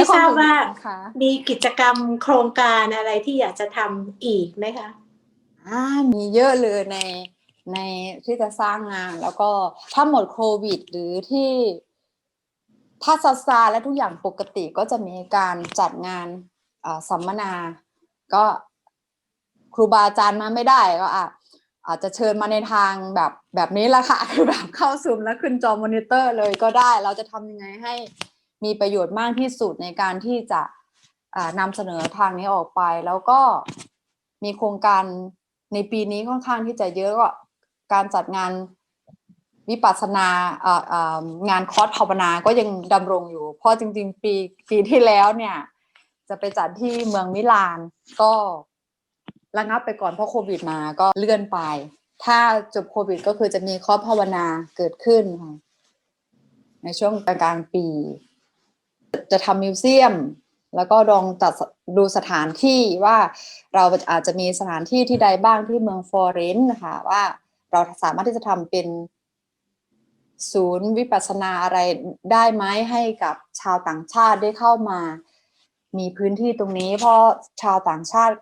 ไม่ทราบว่าค่ะมีกิจกรรมโครงการอะไรที่อยากจะทำอีกไหมคะอ่ามีเยอะเลยในในที่จะสร้างงาน แล้วก็ถ้าหมดโควิด หรือที่ถ้าซาซาและทุกอย่างปกติก็จะมีการจัดงานอ่าสัมมนา ก็ครูบาอาจารย์มาไม่ได้ก็อะอาจจะเชิญมาในทางแบบแบบนี้แหละค่ะคือแบบเข้าซูมแล้วขึ้นจอมอนิเตอร์เลยก็ได้ เราจะทำยังไงให้ มีประโยชน์มากที่สุดในการที่จะนำเสนอทางนี้ออกไป แล้วก็มีโครงการในปีนี้ค่อนข้างที่จะเยอะก็การจัดงานวิปัสสนางานคอร์สภาวนาก็ยังดำรงอยู่ เพราะจริง ๆ ปีปีที่แล้วเนี่ย จะไปจัดที่เมืองมิลานก็ระงับไปก่อนเพราะโควิดมาก็เลื่อนไป ถ้าจบโควิดก็คือจะมีคอร์สภาวนาเกิดขึ้นค่ะในช่วงกลางๆปี จะทำมิวเซียม แล้วก็ลองจัดดูสถานที่ว่าเราอาจจะมีสถานที่ที่ใดบ้างที่เมืองฟลอเรนซ์นะคะว่าเราสามารถที่จะทำเป็นศูนย์วิปัสสนาอะไรได้ไหมให้กับชาวต่างชาติได้เข้ามา มีพื้นที่ตรงนี้ เพราะชาวต่างชาติ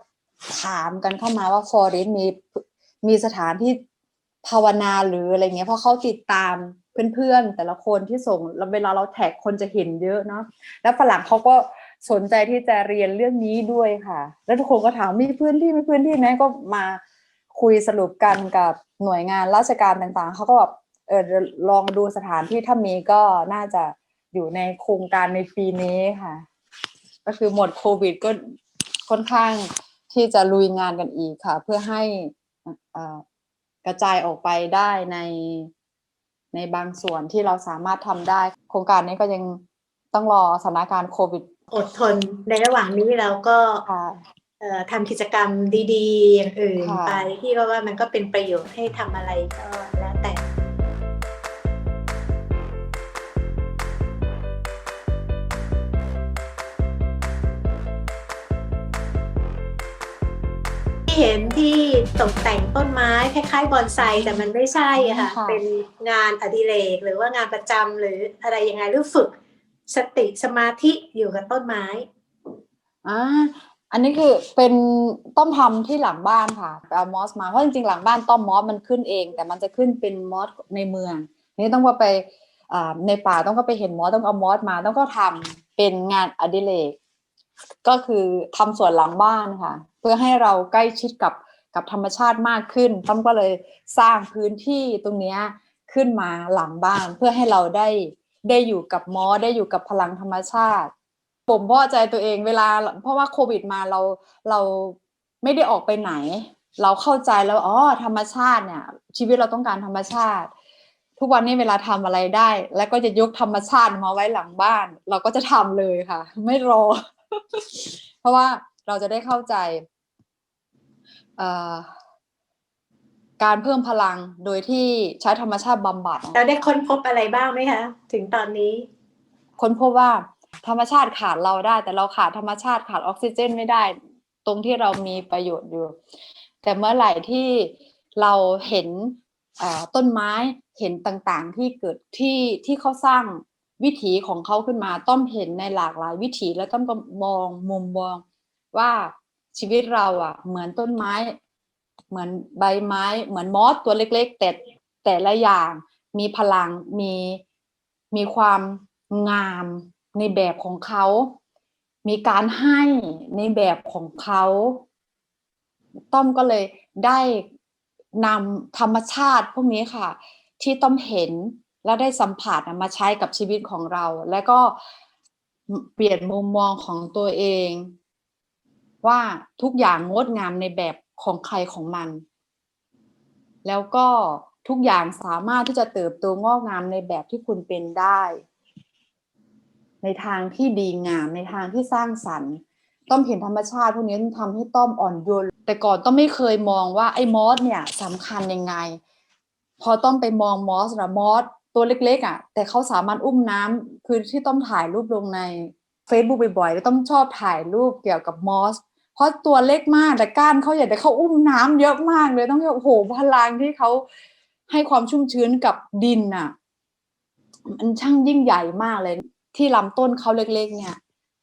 ถามกันเข้ามาว่าฟอร์เรนมีมีสถานที่ภาวนาหรืออะไรเงี้ยเพราะเขาติดตาม เพื่อนๆแต่ละคนที่ส่งแล้วเวลาเราแท็กคนจะเห็นเยอะเนาะแล้วฝรั่งเขาก็สนใจที่จะเรียนเรื่องนี้ด้วยค่ะ แล้วทุกคนก็ถามมีพื้นที่มีพื้นที่ไหมก็มาคุยสรุปกันกับหน่วยงานราชการต่างๆเขาก็แบบเออลองดูสถานที่ถ้ามีก็น่าจะอยู่ในโครงการในปีนี้ค่ะ ก็คือหมดโควิดก็ค่อนข้างที่จะลุยงานกันอีกค่ะ เพื่อให้กระจายออกไปได้ใน ในบางส่วนที่เราสามารถทำได้ โครงการนี้ก็ยังต้องรอสถานการณ์โควิด อดทนในระหว่างนี้เราก็ค่ะเอ่อทำกิจกรรมดีๆอย่างอื่นค่ะไปที่ว่าว่ามันก็เป็นประโยชน์ให้ทำอะไรก็แล้วแต่ เห็นที่ตกแต่งต้นไม้คล้ายๆบอนไซแต่มันไม่ใช่อะค่ะ ค่ะ เป็นงานอดิเรกหรือว่างานประจำหรืออะไรยังไงหรือฝึกสติสมาธิอยู่กับต้นไม้ อ่าอันนี้คือเป็นต้อมทำที่หลังบ้านค่ะไปเอามอสมาเพราะจริงๆหลังบ้านต้อมมอสมันขึ้นเอง แต่มันจะขึ้นเป็นมอสในเมืองนี่ต้องว่าไปอ่าในป่าต้องก็ไปเห็นมอสต้องเอามอสมาต้องก็ทำเป็นงานอดิเรกก็คือทำสวนหลังบ้านค่ะ เพื่อให้เราใกล้ชิดกับกับธรรมชาติมากขึ้นต้อมก็เลยสร้างพื้นที่ตรงนี้ขึ้นมาหลังบ้านเพื่อให้เราได้ได้อยู่กับมอสได้อยู่กับพลังธรรมชาติ ผมพอใจตัวเองเวลา เพราะว่าโควิดมาเราเราไม่ได้ออกไปไหน เราเข้าใจแล้วอ๋อธรรมชาติเนี่ย ชีวิตเราต้องการธรรมชาติ ทุกวันนี้เวลาทำอะไรได้ แล้วก็จะยกธรรมชาติมาไว้หลังบ้าน เราก็จะทำเลยค่ะ ไม่รอ เพราะว่า เราจะได้เข้าใจเอ่อการเพิ่มพลังโดยที่ใช้ธรรมชาติบำบัด เราได้ค้นพบอะไรบ้างไหมคะ ถึงตอนนี้ ค้นพบว่าธรรมชาติขาดเราได้ แต่เราขาดธรรมชาติขาดออกซิเจนไม่ได้ ตรงที่เรามีประโยชน์อยู่ แต่เมื่อไหร่ที่เราเห็นเอ่อต้นไม้เห็นต่างๆ ที่เกิดที่ที่เขาสร้างวิถีของเขาขึ้นมา ต้อมเห็นในหลากหลายวิถีแล้วต้อมก็มองมุมมอง ว่าชีวิตเราอะ เหมือนต้นไม้ เหมือนใบไม้ เหมือนมอสตัวเล็ก ๆ แต่แต่ละอย่างมีพลังมีมีความงามในแบบของเขา มีการให้ในแบบของเขา ต้อมก็เลยได้นำธรรมชาติพวกนี้ค่ะ ที่ต้อมเห็นและได้สัมผัสมาใช้กับชีวิตของเรา แล้วก็เปลี่ยนมุมมองของตัวเอง ว่าทุกอย่างงดงามในแบบของใครของมัน แล้วก็ทุกอย่างสามารถที่จะเติบโตงอกงามในแบบที่คุณเป็นได้ ในทางที่ดีงามในทางที่สร้างสรรค์ ต้อมเห็นธรรมชาติพวกนี้ทำให้ต้อมอ่อนโยนแต่ก่อนต้อมไม่เคยมองว่าไอ้มอสเนี่ยสำคัญยังไง พอต้อมไปมองมอสนะมอสตัวเล็กๆอะ แต่เขาสามารถอุ้มน้ำคือที่ต้อมถ่ายรูปลงใน Facebook บ่อยๆแล้วต้อมชอบถ่ายรูปเกี่ยวกับมอสเพราะตัวเล็กมากแต่ก้านเขาใหญ่แต่เขาอุ้มน้ำเยอะมากเลยต้องโอ้โหพลังที่เขาให้ความชุ่มชื้นกับดินน่ะ มันช่างยิ่งใหญ่มากเลย ที่ลำต้นเขาเล็ก ๆ เนี่ย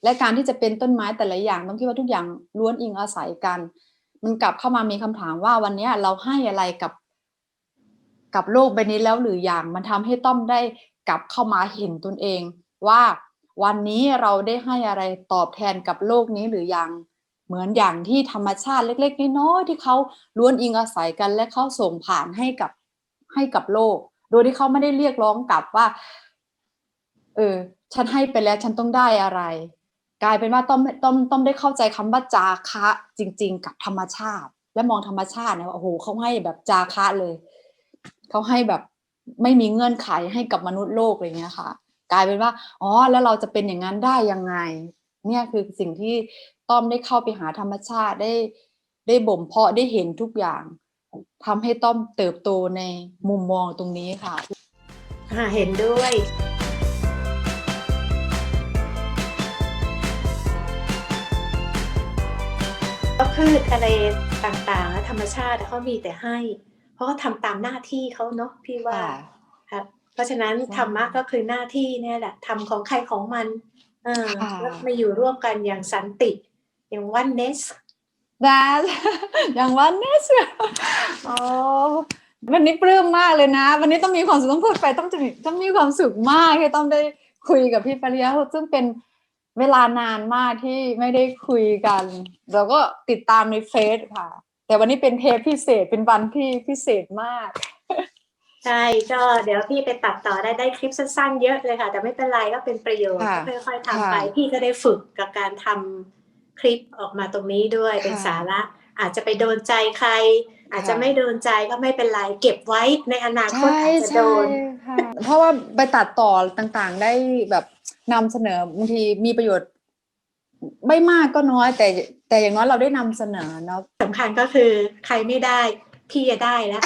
และการที่จะเป็นต้นไม้แต่ละอย่างต้องคิดว่าทุกอย่างล้วนอิงอาศัยกัน มันกลับเข้ามามีคำถามว่าวันนี้เราให้อะไรกับ กับโลกใบนี้แล้วหรืออย่าง มันทำให้ต้อมได้กลับเข้ามาเห็นตนเองว่า วันนี้เราได้ให้อะไรตอบแทนกับโลกนี้หรือยังเหมือนอย่างที่ธรรมชาติเล็ก ๆน้อยๆที่เขาล้วนอิงอาศัยกันและเขาส่งผ่านให้กับให้กับโลก โดยที่เขาไม่ได้เรียกร้องกลับว่า เออ ฉันให้ไปแล้วฉันต้องได้อะไร กลายเป็นว่าต้องต้องต้องได้เข้าใจคำว่าจาคะ จริง ๆ กับธรรมชาติ และมองธรรมชาตินี่ยว่าโอ้โหเขาให้แบบจาคะเลยเขาให้แบบไม่มีเงื่อนไขให้กับมนุษย์โลกอะไรเงี้ยค่ะ ลายเป็นว่าอ๋อแล้วเราจะเป็นอย่างนั้นได้ยังไง เนี่ยคือสิ่งที่ต้อมได้เข้าไปหาธรรมชาติได้ ได้บ่มเพาะได้เห็นทุกอย่างทำให้ต้อมเติบโตในมุมมองตรงนี้ค่ะอ่าเห็นด้วยก็พืชอะไรต่างๆ ธรรมชาติเขามีแต่ให้ เพราะเขาทำตามหน้าที่เขาเนาะพี่ว่าค่ะครับ เพราะฉะนั้นใช่ธรรมะก็คือหน้าที่เนี่ยแหละทำของใครของมันเออค่ะแล้วมาอยู่ร่วมกันอย่างสันติอย่างวันเนสนะอย่างวันนี้เชียวอ๋อวันนี้ปลื้มมากเลยนะ วันนี้ต้องมีความสุขต้องพูดไปต้องจะมีต้องมีความสุขมากที่ต้องได้คุยกับพี่ปริยะซึ่งเป็นเวลานานมากที่ไม่ได้คุยกัน เราก็ติดตามในเฟซค่ะ แต่วันนี้เป็นเทปพิเศษเป็นวันที่พิเศษมาก ใช่ก็เดี๋ยวพี่ไปตัดต่อได้ได้คลิปสั้นๆ เยอะเลยค่ะ แต่ไม่เป็นไรก็เป็นประโยชน์ค่ะก็ค่อยๆทำไปค่ะพี่ก็ได้ฝึกกับการทำคลิปออกมาตรงนี้ด้วยค่ะเป็นสาระ อาจจะไปโดนใจใคร อาจจะค่ะ ไม่โดนใจก็ไม่เป็นไรเก็บไว้ในอนาคตใช่อาจจะโดใช่น ค่ะ เพราะว่าไปตัดต่อต่างๆ ได้แบบนำเสนอบางทีมีประโยชน์ ไม่มากก็น้อย แต่แต่อย่างน้อยเราได้นำเสนอเนาะ สำคัญก็คือใครไม่ได้ พี่จะได้แล้ว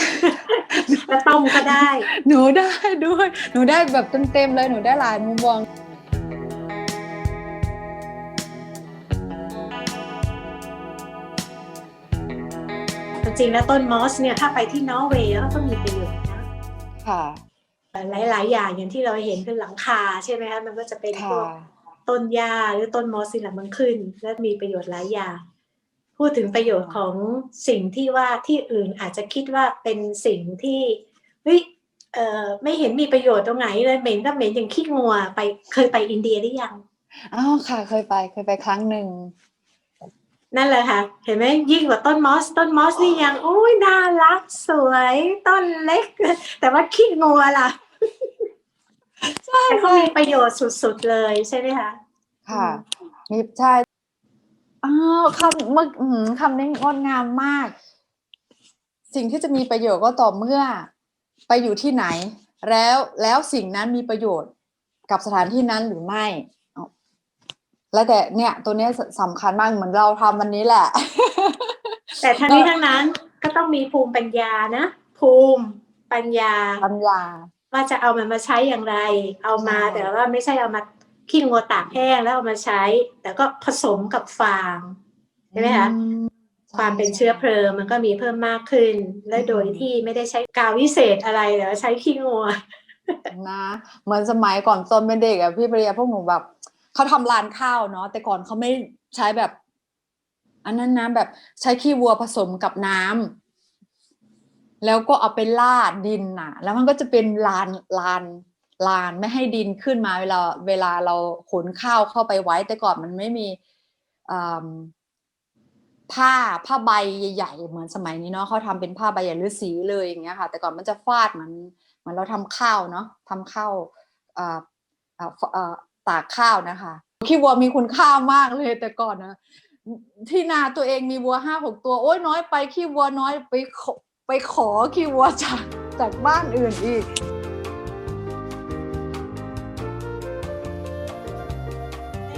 แล้วต้มก็ได้ หนูได้ด้วย หนูได้แบบเต็มๆเลย หนูได้หลายมุมมองจริงๆแล้วต้นมอสเนี่ยถ้าไปที่นอร์เวย์ก็ต้องมีประโยชน์นะค่ะหลาย ๆ อย่างอย่างที่เราเห็นคือหลังคาใช่ไหมคะมันก็จะเป็นพค่ะวกต้นหญ้าหรือต้นมอสสิละมันขึ้น และมีประโยชน์หลายอย่าง พูดถึงประโยชน์ของสิ่งที่ว่าที่อื่นอาจจะคิดว่าเป็นสิ่งที่เฮ้ยเอ่อไม่เห็นมีประโยชน์ตรงไหนเลยเหม็นก็เหม็นอย่างขี้งัวไปเคยไปอินเดียหรือยังอ้าวค่ะ เคยไปเคยไปครั้งหนึ่งนั่นเลยค่ะ เห็นไหมยิ่งกว่าต้นมอส ต้นมอสนี่ยังโอ้ยน่ารักสวยต้นเล็ก แต่ว่าขี้งัวล่ะใช่แต่เขาใช่มีประโยชน์สุดๆเลยใช่ไหมคะค่ะมีใช่ อ้าวคำเมื่ออื้อหือคำนี้งดงามมาก สิ่งที่จะมีประโยชน์ก็ต่อเมื่อไปอยู่ที่ไหน แล้วแล้วสิ่งนั้นมีประโยชน์กับสถานที่นั้นหรือไม่เอาแล้วแต่เนี่ยตัวเนี้ยสสำคัญมากเหมือนเราทำวันนี้แหละ แต่ทั้งนี้ทั้งนั้นก็ต้องมีภูมิปัญญานะ ภูมิปัญญาปัญญาว่าจะเอามันมาใช้อย่างไร เอามาใช่แต่ว่าไม่ใช่เอามา ขี้งัวตากแห้งแล้วเอามาใช้ แต่ก็ผสมกับฟางใช่ไหมคะอืมความเป็นเชื้อเพลิงมันก็มีเพิ่มมากขึ้น และโดยที่ไม่ได้ใช้กาววิเศษอะไรแต่ว่าใช้ขี้งัวนะเหมือนสมัยก่อนตอนเป็นเด็กอะพี่ปริยาพวกหนูแบบเขาทำร้านข้าวเนาะแต่ก่อนเขาไม่ใช้แบบ อันนั้นนะแบบใช้ขี้วัวผสมกับน้ำแล้วก็เอาไปลาดดินน่ะ แล้วมันก็จะเป็นลานลาน ลานไม่ให้ดินขึ้นมาเวลาเวลาเราขนข้าวเข้าไปไว้ แต่ก่อนมันไม่มีผ้าผ้าใบใหญ่ๆเหมือนสมัยนี้เนาะเขาทำเป็นผ้าใบใหญ่หรือสีเลยอย่างเงี้ยค่ะ แต่ก่อนมันจะฟาดเหมือนเหมือนเราทำข้าวเนาะทำข้าวตากข้าวนะคะขี้วัวมีคุณค่ามากเลยแต่ก่อนนะที่นาตัวเองมีวัวห้าหกตัว โอ้ยน้อยไปขี้วัวน้อยไปขอไปขอขี้วัวจากจากบ้านอื่นอีก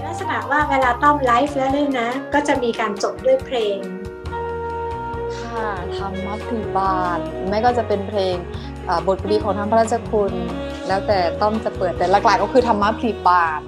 ลักษณะว่าเวลาต้อมไลฟ์แล้วเนี่ยนะ ก็จะมีการจบด้วยเพลง ค่ะธรรมพิบาลไม่ก็จะเป็นเพลงบทกวีของท่านพระราชคุณ แล้วแต่ต้อมจะเปิดแต่หลักๆก็คือธรรมพิบาล